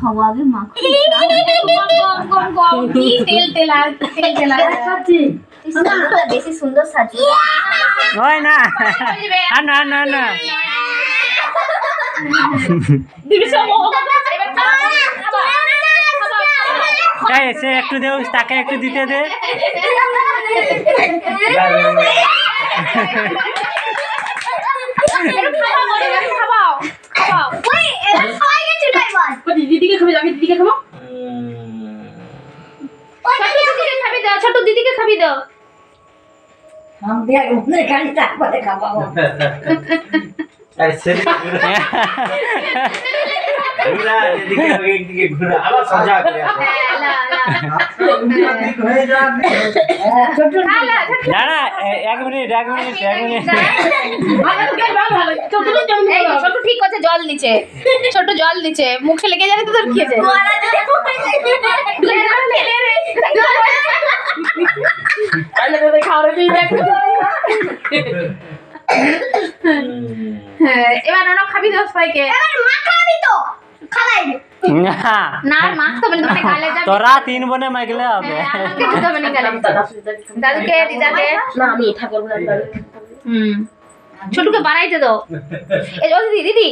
খাওয়া আগে মা তেল তেল আর তেল তেল আর বেশি সুন্দর সাজিয়ে ওই না না না না দিবি সব ও, এবার খাওয়া, খাওয়া, খাওয়া, এই সে একটু দেও তাকে একটু দিতে দে। দিদিকে খাবি আমি দিদিকে খাব ছোট দিদিকে খাবি দাও ছোট দিদিকে খাবি দাও আরে সেদিকে ঘুরা ঘুরা এদিকে একদিকে ঘুরা। আবার সোজা করে আসো। লা, লা। যাবে খা, লা, ছোট না না এ- এক মিনিট এক মিনিট এক মিনিট। ছোট ঠিক আছে জল দিচ্ছে ছোট জল দিচ্ছে মুখে লেগে যাবে তো তোর খেয়েছে এবার ওরা খাবি দাও সবাইকে। এবার মা খাবি তো। খালাই না না আর মাখতে হবে গালে যাবে। তোরা তিন বনে মাগলে হবে হ্যাঁ, আর মাখতে দিতে হবে না গালে। দাদুকে দিদাকে। না হুম। ছোটুকে বাড়াইতে দাও এই ও দিদি।